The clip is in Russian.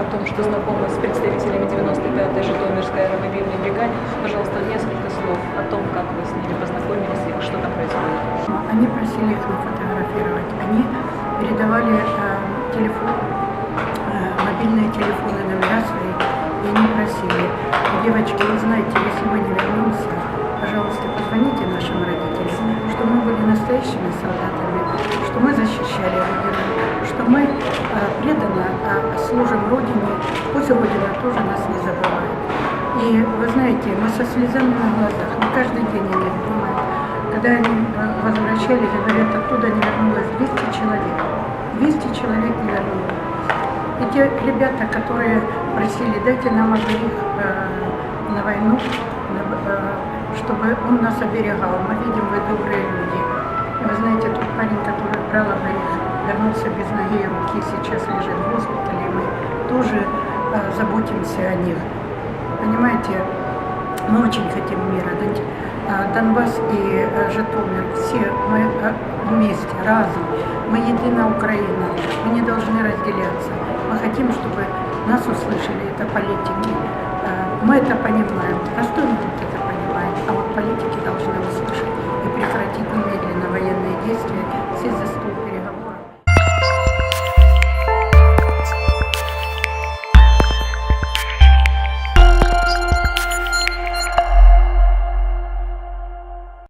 о том, что знакомы с представителями 95-й Житомирской аэромобильной бригады. Пожалуйста, несколько слов о том, как вы с ними познакомились и что там происходит. Они просили их нафотографировать. Они передавали э, телефон, э, мобильные телефоны, номера свои, и они просили, девочки, вы знаете, если мы не вернемся, пожалуйста, позвоните нашим родителям, что мы были настоящими солдатами, что мы защищали Родину, что мы э, преданно э, служим Родине, пусть Родина тоже нас не забывает. И вы знаете, мы со слезами на глазах, мы каждый день о них думаем. Когда они э, возвращались, говорят, оттуда не вернулось 200 человек. 200 человек не вернулось. И те ребята, которые просили, дайте нам обеих э, на войну, чтобы он нас оберегал. Мы видим, вы добрые вернулся без ноги и руки, сейчас лежит в госпитале. и Мы тоже э, заботимся о них. Понимаете, мы очень хотим мира. А, Донбасс и э, Житомир, все мы э, вместе, разом. Мы едина Украина, мы не должны разделяться. Мы хотим, чтобы нас услышали, это политики. Э, Мы это понимаем, простой народ